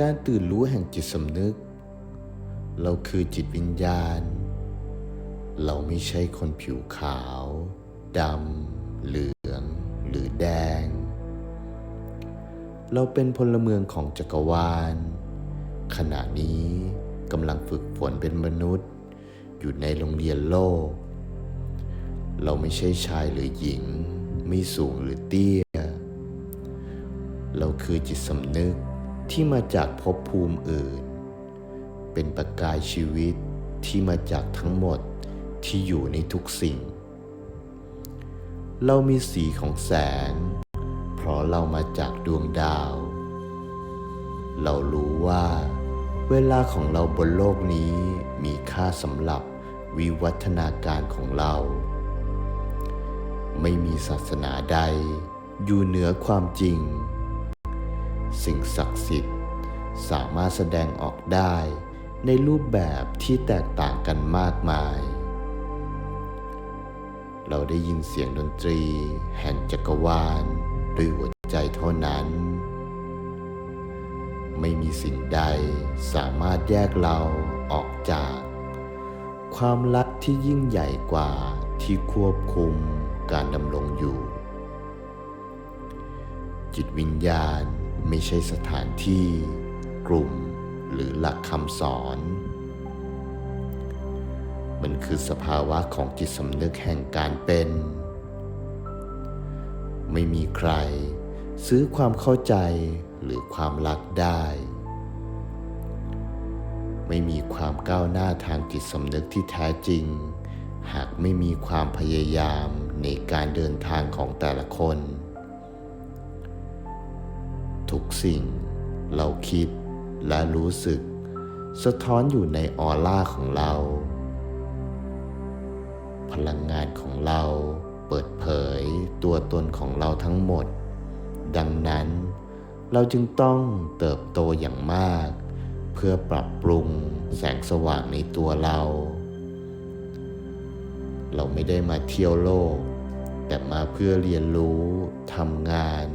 การตื่นรู้แห่งจิตสำนึก เราคือจิตวิญญาณ เราไม่ใช่คนผิวขาว ดำ เหลือง หรือแดง เราเป็นพลเมืองของจักรวาล ขณะนี้กำลังฝึกฝนเป็นมนุษย์ อยู่ในโรงเรียนโลก เราไม่ใช่ชายหรือหญิง ไม่สูงหรือเตี้ย เราคือจิตสำนึก ที่มาจากภพภูมิอื่น เป็นประกายชีวิตที่มาจากทั้งหมดที่อยู่ในทุกสิ่ง เรามีสีของแสง เพราะเรามาจากดวงดาว เรารู้ว่า เวลาของเราบนโลกนี้มีค่าสำหรับวิวัฒนาการของเรา ไม่มีศาสนาใดอยู่เหนือความจริง สิ่งศักดิ์สิทธิ์ สามารถแสดงออกได้ในรูปแบบที่แตกต่างกันมากมาย เราได้ยินเสียงดนตรี แห่งจักรวาลด้วยหัวใจเท่านั้น ไม่มีสิ่งใดสามารถแยกเราออกจาก ความรักที่ยิ่งใหญ่กว่าที่ควบคุมการดำรงอยู่ จิตวิญญาณ ไม่ใช่สถานที่ กลุ่ม หรือหลักคำสอน มันคือสภาวะของจิตสำนึกแห่งการเป็น ไม่มีใคร ซื้อความเข้าใจหรือความรักได้ ไม่มีความก้าวหน้าทางจิตสำนึกที่แท้จริง หากไม่มีความพยายามในการเดินทางของแต่ละคน ทุกสิ่ง เราคิดและรู้สึก สะท้อนอยู่ในออร่าของเรา พลังงานของเราเปิดเผยตัวตนของเราทั้งหมด ดังนั้นเราจึงต้องเติบโตอย่างมาก เพื่อปรับปรุงแสงสว่างในตัวเรา เราไม่ได้มาเที่ยวโลก แต่มาเพื่อเรียนรู้ทำงาน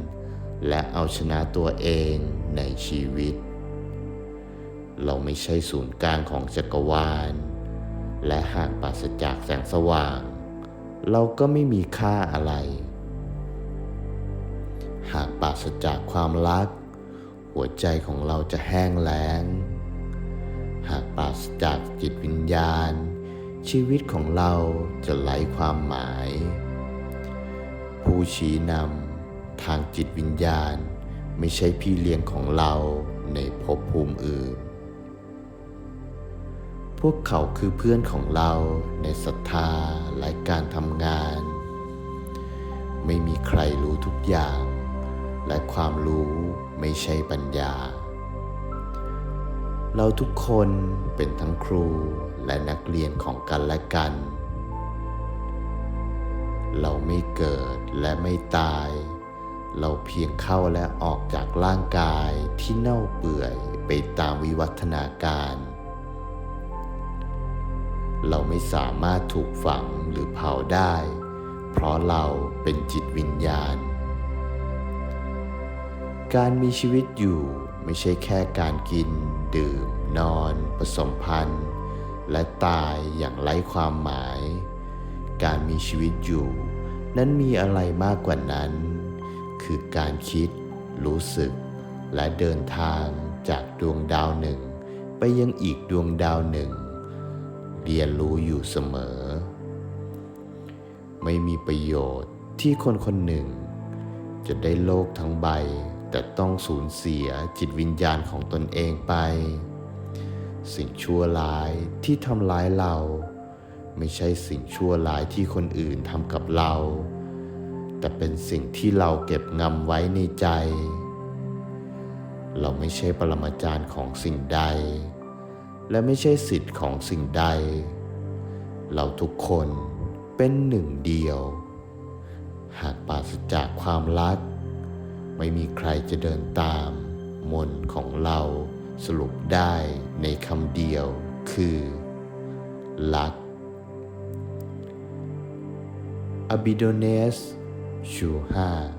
และเอาชนะตัวเองในชีวิต เราไม่ใช่ศูนย์กลางของจักรวาล และหากปราศจากแสงสว่าง เราก็ไม่มีค่าอะไร หากปราศจากความรัก หัวใจของเราจะแห้งแล้ง หากปราศจากจิตวิญญาณ ชีวิตของเราจะไร้ความหมาย ผู้ชี้นำ ทางจิตวิญญาณ ไม่ใช่พี่เลี้ยงของเราในภพภูมิอื่น พวกเขาคือเพื่อนของเราในศรัทธาและการทำงาน ไม่มีใครรู้ทุกอย่าง และความรู้ไม่ใช่ปัญญา เราทุกคนเป็นทั้งครูและนักเรียนของกันและกันเราไม่เกิดและไม่ตาย เราเพียงเข้าและออกจากร่างกายที่เน่าเปื่อยไปตามวิวัฒนาการ เราไม่สามารถถูกฝังหรือเผาได้ เพราะเราเป็นจิตวิญญาณ การมีชีวิตอยู่ไม่ใช่แค่การกิน ดื่ม นอน ผสมพันธุ์และตายอย่างไร้ความหมาย การมีชีวิตอยู่ นั้นมีอะไรมากกว่านั้น คือการคิด รู้สึก และเดินทางจากดวงดาวหนึ่ง ไปยังอีกดวงดาวหนึ่ง เรียนรู้อยู่เสมอ ไม่มีประโยชน์ที่คนคนหนึ่ง จะได้โลกทั้งใบ แต่ต้องสูญเสียจิตวิญญาณของตนเองไป สิ่งชั่วร้ายที่ทำร้ายเรา ไม่ใช่สิ่งชั่วร้ายที่คนอื่นทำกับเรา แต่เป็นสิ่งที่เราเก็บงำไว้ในใจ เราไม่ใช่ปรมาจารย์ของสิ่งใด และไม่ใช่สิทธิ์ของสิ่งใด เราทุกคนเป็นหนึ่งเดียว หากปราศจากความรัก ไม่มีใครจะเดินตาม มนของเราสรุปได้ในคำเดียวคือรักอ 血汗